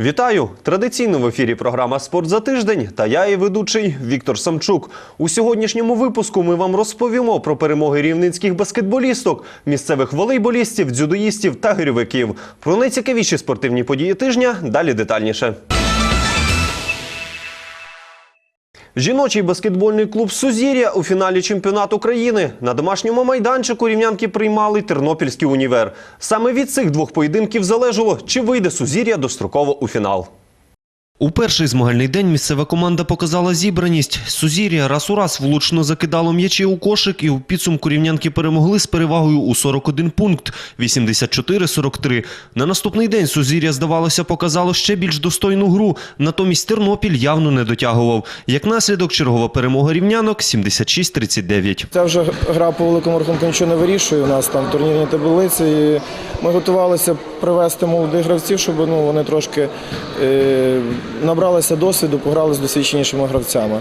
Вітаю! Традиційно в ефірі програма Спорт за тиждень та я і ведучий Віктор Самчук. У сьогоднішньому випуску ми вам розповімо про перемоги рівненських баскетболісток, місцевих волейболістів, дзюдоїстів та гирьовиків. Про найцікавіші спортивні події тижня далі детальніше. Жіночий баскетбольний клуб Сузір'я у фіналі чемпіонату країни на домашньому майданчику рівнянки приймали Тернопільський універ. Саме від цих двох поєдинків залежало, чи вийде Сузір'я достроково у фінал. У перший змагальний день місцева команда показала зібраність. Сузір'я раз у раз влучно закидало м'ячі у кошик і у підсумку рівнянки перемогли з перевагою у 41 пункт – 84-43. На наступний день Сузір'я, здавалося, показало ще більш достойну гру, натомість Тернопіль явно не дотягував. Як наслідок, чергова перемога рівнянок – 76-39. Ця вже гра по великому рахунку нічого не вирішує. У нас там турнірні таблиці. І ми готувалися привести молодих гравців, щоб ну, вони трошки е, набралися досвіду, пограли з досвідченішими гравцями.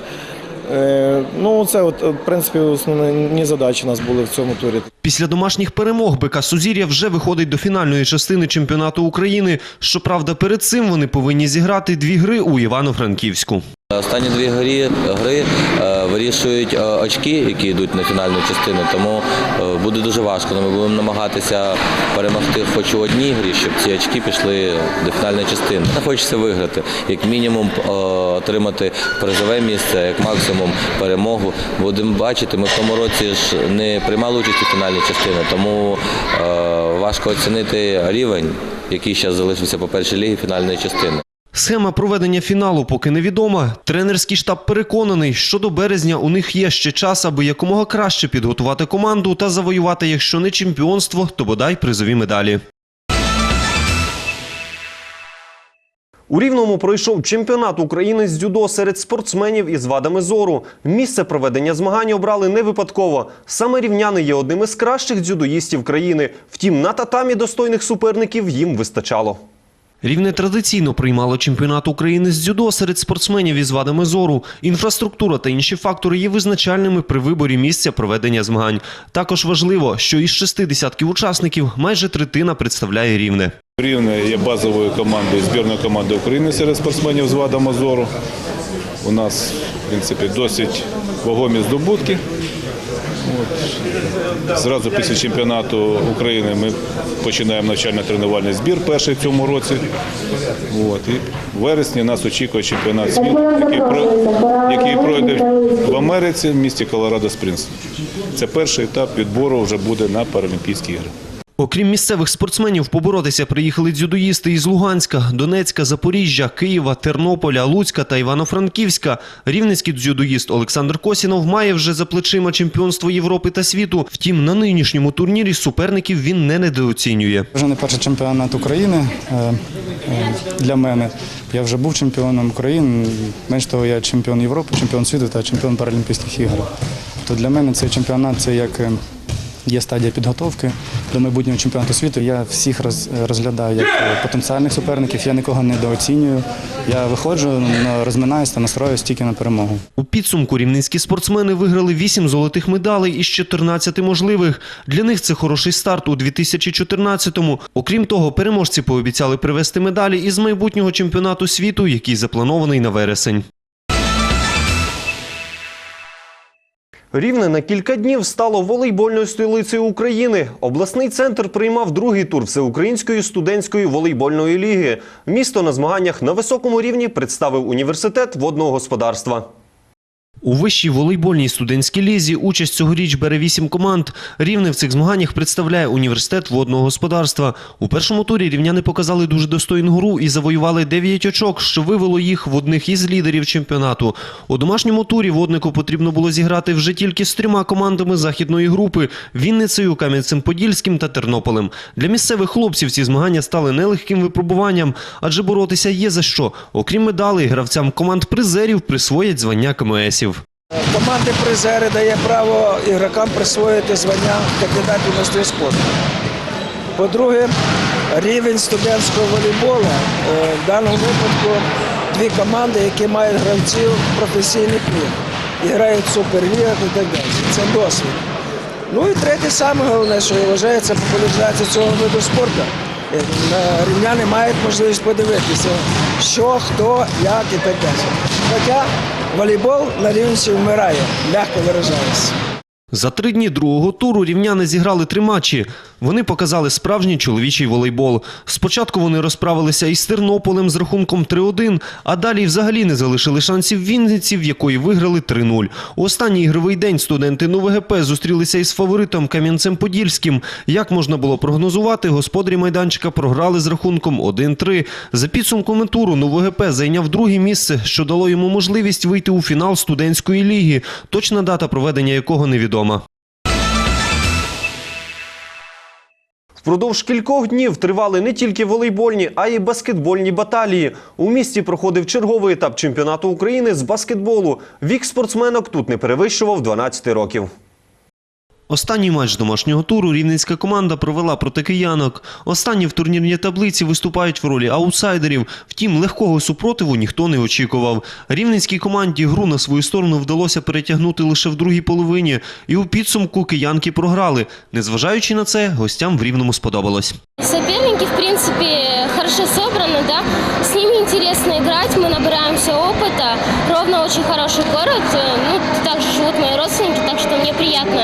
Е, ну, це, от, в принципі, основні задачі у нас були в цьому турі. Після домашніх перемог БК Сузір'я вже виходить до фінальної частини чемпіонату України. Щоправда, перед цим вони повинні зіграти дві гри у Івано-Франківську. Останні дві грі, гри е, вирішують е, очки, які йдуть на фінальну частину, тому е, буде дуже важко. але Ми будемо намагатися перемогти хоч у одній грі, щоб ці очки пішли до фінальної частини. Хочеться виграти, як мінімум е, отримати призове місце, як максимум перемогу. Будемо бачити, ми в тому році ж не приймали участь у фінальній частині, тому е, важко оцінити рівень, який зараз залишився по першій лігі фінальної частини. Схема проведення фіналу поки невідома. Тренерський штаб переконаний, що до березня у них є ще час, аби якомога краще підготувати команду та завоювати, якщо не чемпіонство, то бодай призові медалі. У Рівному пройшов чемпіонат України з дзюдо серед спортсменів із вадами зору. Місце проведення змагань обрали не випадково. Саме рівняни є одним із кращих дзюдоїстів країни. Втім, на татамі достойних суперників їм вистачало. Рівне традиційно приймало чемпіонат України з дзюдо серед спортсменів із вадами зору. Інфраструктура та інші фактори є визначальними при виборі місця проведення змагань. Також важливо, що із шести десятків учасників майже третина представляє рівне. Рівне є базовою командою, збірною командою України серед спортсменів з вадами зору. У нас, в принципі, досить вагомі здобутки. Зразу після чемпіонату України ми починаємо навчально-тренувальний збір перший в цьому році. І в вересні нас очікує чемпіонат світу, який пройде в Америці в місті Колорадо Спрінс. Це перший етап відбору вже буде на Паралімпійські ігри. Окрім місцевих спортсменів, поборотися приїхали дзюдоїсти із Луганська, Донецька, Запоріжжя, Києва, Тернополя, Луцька та Івано-Франківська. Рівненський дзюдоїст Олександр Косінов має вже за плечима чемпіонство Європи та світу. Втім, на нинішньому турнірі суперників він не недооцінює. Вже не перший чемпіонат України е, е, для мене. Я вже був чемпіоном України. Менш того, я чемпіон Європи, чемпіон світу та чемпіон Паралімпійських ігор. То для мене цей чемпіонат це як е, є стадія підготовки до майбутнього чемпіонату світу. Я всіх роз- розглядаю як е, потенціальних суперників, я нікого недооцінюю. Я виходжу, на- розминаюся та настроююсь тільки на перемогу. У підсумку рівненські спортсмени виграли 8 золотих медалей із 14 можливих. Для них це хороший старт у 2014-му. Окрім того, переможці пообіцяли привезти медалі із майбутнього чемпіонату світу, який запланований на вересень. Рівне на кілька днів стало волейбольною столицею України. Обласний центр приймав другий тур всеукраїнської студентської волейбольної ліги. Місто на змаганнях на високому рівні представив університет водного господарства. У вищій волейбольній студентській лізі участь цьогоріч бере вісім команд. Рівне в цих змаганнях представляє університет водного господарства. У першому турі рівняни показали дуже достойну гру і завоювали 9 очок, що вивело їх в одних із лідерів чемпіонату. У домашньому турі воднику потрібно було зіграти вже тільки з трьома командами західної групи Вінницею, Кам'янцем-Подільським та Тернополем. Для місцевих хлопців ці змагання стали нелегким випробуванням, адже боротися є за що. Окрім медалей, гравцям команд призерів присвоять звання КМСів. Команди призери дає право ігрокам присвоїти звання кандидатів майстри спорту. По-друге, рівень студентського волейболу е, в даному випадку дві команди, які мають гравців професійних ліг і грають в суперлігах і так далі. Це досвід. Ну і третє, саме головне, що я вважаю, це популяризація цього виду спорту. е, рівняни мають можливість подивитися, що, хто, як і так далі. Хоча волейбол на рівненщі вмирає, м'яко виражаюся. За три дні другого туру рівняни зіграли три матчі. Вони показали справжній чоловічий волейбол. Спочатку вони розправилися із Тернополем з рахунком 3-1, а далі взагалі не залишили шансів Вінниці, в якої виграли 3-0. У останній ігровий день студенти НУВГП зустрілися із фаворитом Кам'янцем-Подільським. Як можна було прогнозувати, господарі майданчика програли з рахунком 1-3. За підсумками туру НУВГП зайняв друге місце, що дало йому можливість вийти у фінал студентської ліги. Точна дата проведення якого невідома. Впродовж кількох днів тривали не тільки волейбольні, а й баскетбольні баталії. У місті проходив черговий етап чемпіонату України з баскетболу. Вік спортсменок тут не перевищував 12 років. Останній матч домашнього туру рівненська команда провела проти киянок. Останні в турнірній таблиці виступають в ролі аутсайдерів. Втім, легкого супротиву ніхто не очікував. Рівненській команді гру на свою сторону вдалося перетягнути лише в другій половині, і у підсумку киянки програли. Незважаючи на це, гостям в рівному сподобалось. Соперники, в принципе, хорошо собраны, да. С ними интересно играть, мы набираемся опыта. Ровно очень хороший город. э, Ну, также живут мои родственники, так что мне приятно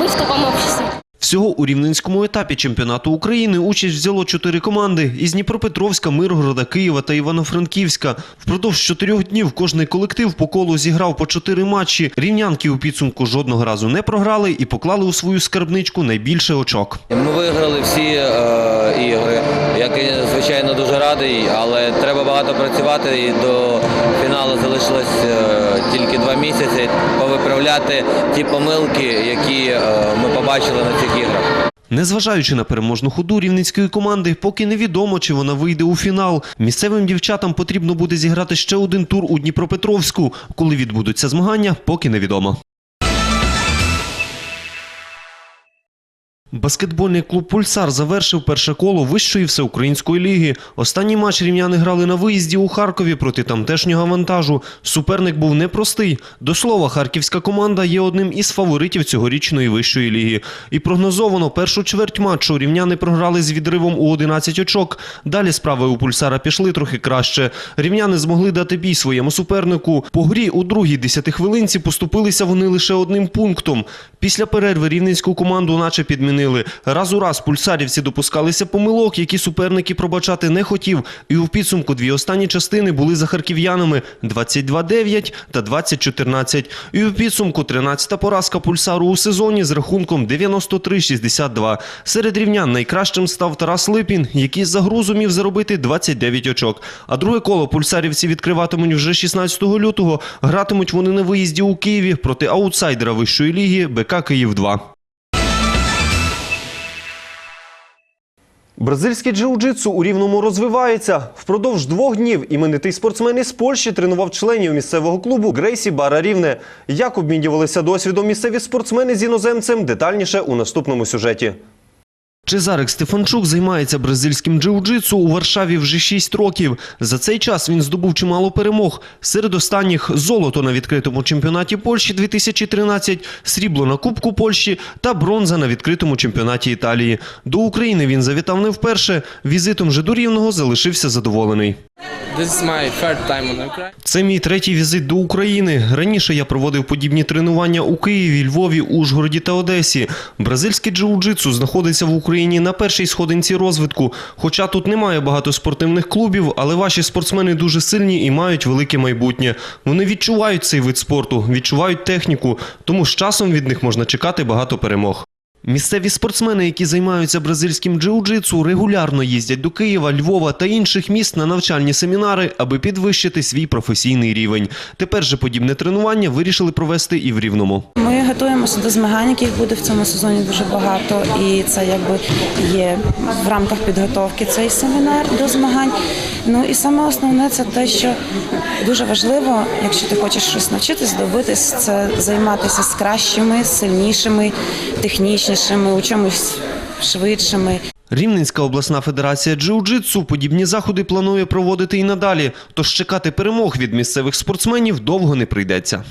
быть в таком обществе. Всього у рівненському етапі чемпіонату України участь взяло чотири команди із Дніпропетровська, Миргорода, Києва та Івано-Франківська. Впродовж чотирьох днів кожний колектив по колу зіграв по чотири матчі. Рівнянки у підсумку жодного разу не програли і поклали у свою скарбничку найбільше очок. Ми виграли всі е, ігри. Я, звичайно, дуже радий, але треба багато працювати і до фіналу залишилось е, тільки два місяці повиправляти ті помилки, які е, ми побачили на цих іграх. Незважаючи на переможну ходу рівненської команди, поки невідомо, чи вона вийде у фінал. Місцевим дівчатам потрібно буде зіграти ще один тур у Дніпропетровську. Коли відбудуться змагання, поки невідомо. Баскетбольний клуб Пульсар завершив перше коло вищої всеукраїнської ліги. Останній матч рівняни грали на виїзді у Харкові проти тамтешнього вантажу. Суперник був непростий. До слова, харківська команда є одним із фаворитів цьогорічної вищої ліги. І прогнозовано першу чверть матчу рівняни програли з відривом у 11 очок. Далі справи у Пульсара пішли трохи краще. Рівняни змогли дати бій своєму супернику. По грі у другій десятихвилинці поступилися вони лише одним пунктом. Після перерви рівненську команду наче підмінили. Раз у раз пульсарівці допускалися помилок, які суперники пробачати не хотів. І у підсумку дві останні частини були за харків'янами 22-9 та 20-14. І у підсумку 13-та поразка пульсару у сезоні з рахунком 93-62. Серед рівнян найкращим став Тарас Липін, який за гру зумів заробити 29 очок. А друге коло пульсарівці відкриватимуть вже 16 лютого. Гратимуть вони на виїзді у Києві проти аутсайдера вищої ліги БК Київ 2. Бразильське джиу-джитсу у Рівному розвивається. Впродовж двох днів іменитий спортсмен із Польщі тренував членів місцевого клубу Грейсі Бара Рівне. Як обмінювалися досвідом місцеві спортсмени з іноземцем, детальніше у наступному сюжеті. Чезарик Стефанчук займається бразильським джиу-джитсу у Варшаві вже 6 років. За цей час він здобув чимало перемог. Серед останніх золото на відкритому чемпіонаті Польщі 2013, срібло на Кубку Польщі та бронза на відкритому чемпіонаті Італії. До України він завітав не вперше. Візитом же до Рівного залишився задоволений. This. Це мій третій візит до України. Раніше я проводив подібні тренування у Києві, Львові, Ужгороді та Одесі. Бразильське джиу-джитсу знаходиться в Україні на першій сходинці розвитку. Хоча тут немає багато спортивних клубів, але ваші спортсмени дуже сильні і мають велике майбутнє. Вони відчувають цей вид спорту, відчувають техніку, тому з часом від них можна чекати багато перемог. Місцеві спортсмени, які займаються бразильським джиу-джитсу, регулярно їздять до Києва, Львова та інших міст на навчальні семінари, аби підвищити свій професійний рівень. Тепер же подібне тренування вирішили провести і в Рівному. Ми готуємося до змагань, яких буде в цьому сезоні дуже багато, і це якби є в рамках підготовки цей семінар до змагань. Ну і саме основне це те, що дуже важливо, якщо ти хочеш щось навчитись, добитись, це займатися з кращими, сильнішими, технічнішими, у чомусь швидшими. Рівненська обласна федерація джиу-джитсу подібні заходи планує проводити і надалі, тож чекати перемог від місцевих спортсменів довго не прийдеться.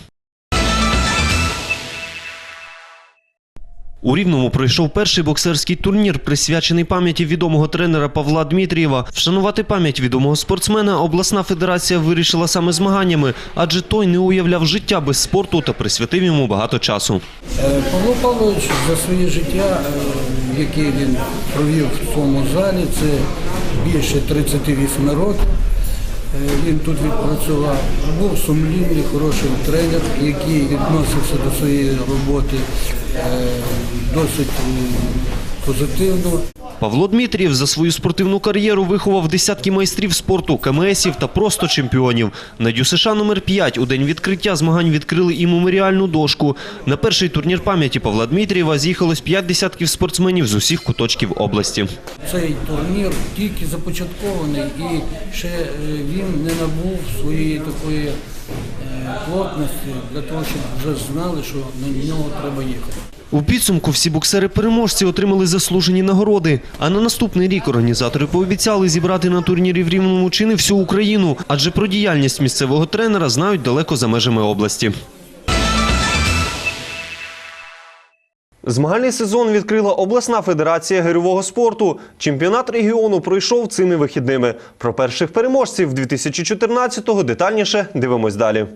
У Рівному пройшов перший боксерський турнір, присвячений пам'яті відомого тренера Павла Дмитрієва. Вшанувати пам'ять відомого спортсмена обласна федерація вирішила саме змаганнями, адже той не уявляв життя без спорту та присвятив йому багато часу. Е, Павло Павлович за своє життя, е, яке він провів в цьому залі, це більше 38 років. Е, Він тут відпрацював. Був сумлінний, хороший тренер, який відносився до своєї роботи досить позитивно. Павло Дмитрієв за свою спортивну кар'єру виховав десятки майстрів спорту, КМСів та просто чемпіонів. На ДЮСШ номер 5 у день відкриття змагань відкрили і меморіальну дошку. На перший турнір пам'яті Павла Дмитрієва з'їхалось п'ять десятків спортсменів з усіх куточків області. Цей турнір тільки започаткований і ще е, він не набув своєї такої плотності для того, щоб вже знали, що на нього треба їхати. У підсумку всі боксери-переможці отримали заслужені нагороди. А на наступний рік організатори пообіцяли зібрати на турнірі в Рівному чини всю Україну, адже про діяльність місцевого тренера знають далеко за межами області. Змагальний сезон відкрила обласна федерація гирьового спорту. Чемпіонат регіону пройшов цими вихідними. Про перших переможців 2014-го детальніше дивимось далі.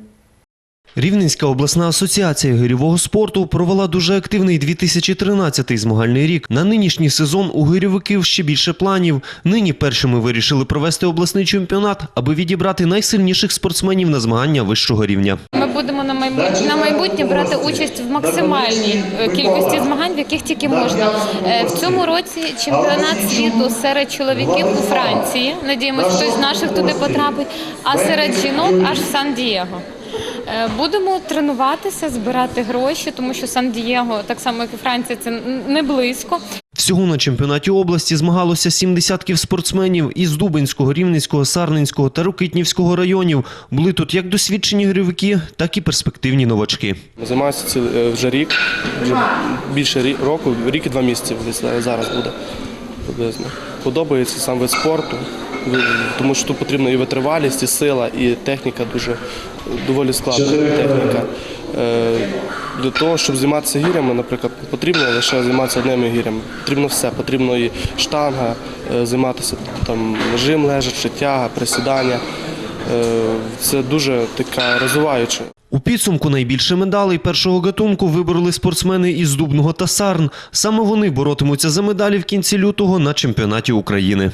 Рівненська обласна асоціація гирьового спорту провела дуже активний 2013 змагальний рік. На нинішній сезон у гирьовиків ще більше планів. Нині першими вирішили провести обласний чемпіонат, аби відібрати найсильніших спортсменів на змагання вищого рівня. Ми будемо на майбутнє, на майбутнє брати участь в максимальній е, кількості змагань, в яких тільки можна. Е, В цьому році чемпіонат світу серед чоловіків у Франції. Надіємося, хтось з наших туди потрапить, а серед жінок аж в Сан-Дієго. Е, Будемо тренуватися, збирати гроші, тому що Сан-Дієго, так само як і Франція, це не близько. Всього на чемпіонаті області змагалося сім десятків спортсменів із Дубинського, Рівненського, Сарненського та Рокитнівського районів. Були тут як досвідчені гривики, так і перспективні новачки. Займаюся ціл- е, вже рік, вже більше року, рік і два місяці десь зараз буде приблизно. Подобається сам вид спорту, тому що тут потрібна і витривалість, і сила, і техніка дуже доволі складна техніка. Е, Для того, щоб займатися гірями, наприклад, потрібно лише займатися одними гірями. Потрібно все. Потрібно і штанга, е, займатися там жим лежачи, тяга, присідання. Е, Це дуже така розвиваюча. У підсумку найбільше медалей першого гатунку вибороли спортсмени із Дубного та Сарн. Саме вони боротимуться за медалі в кінці лютого на чемпіонаті України.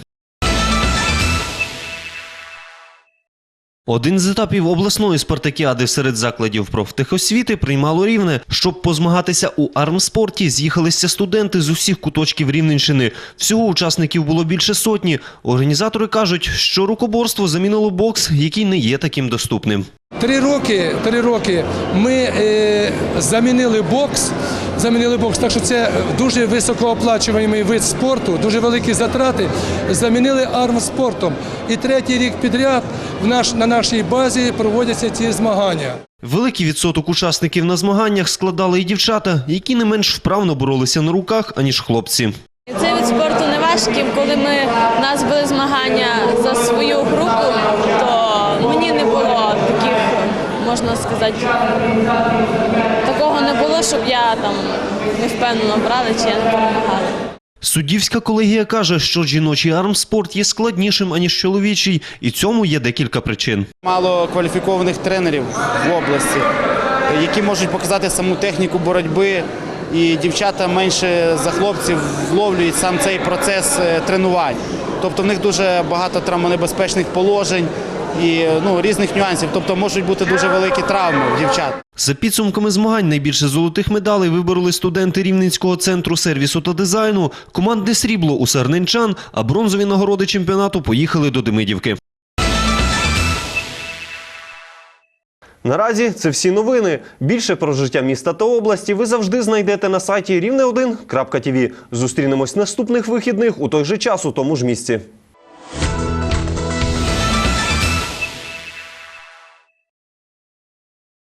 Один з етапів обласної спартакіади серед закладів профтехосвіти приймало рівне. Щоб позмагатися у армспорті, з'їхалися студенти з усіх куточків Рівненщини. Всього учасників було більше сотні. Організатори кажуть, що рукоборство замінило бокс, який не є таким доступним. Три роки, три роки ми е, замінили бокс. Замінили бокс, так що це дуже високооплачуваний вид спорту, дуже великі затрати. Замінили армспортом. І третій рік підряд в наш, на нашій базі проводяться ці змагання. Великий відсоток учасників на змаганнях складали і дівчата, які не менш вправно боролися на руках, аніж хлопці. Цей вид спорту не важким. Коли ми у нас були змагання за свою групу, то мені не було таких, можна сказати, було, щоб я там не впевнено брала чи я не перемагала. Суддівська колегія каже, що жіночий армспорт є складнішим, аніж чоловічий, і цьому є декілька причин. Мало кваліфікованих тренерів в області, які можуть показати саму техніку боротьби. І дівчата менше за хлопців вловлюють сам цей процес е, тренувань. Тобто в них дуже багато травмонебезпечних положень і ну, різних нюансів. Тобто можуть бути дуже великі травми в дівчат. За підсумками змагань найбільше золотих медалей вибороли студенти Рівненського центру сервісу та дизайну, командне срібло у Сарненчан, а бронзові нагороди чемпіонату поїхали до Демидівки. Наразі це всі новини. Більше про життя міста та області ви завжди знайдете на сайті рівне1.tv. Зустрінемось наступних вихідних у той же час у тому ж місці.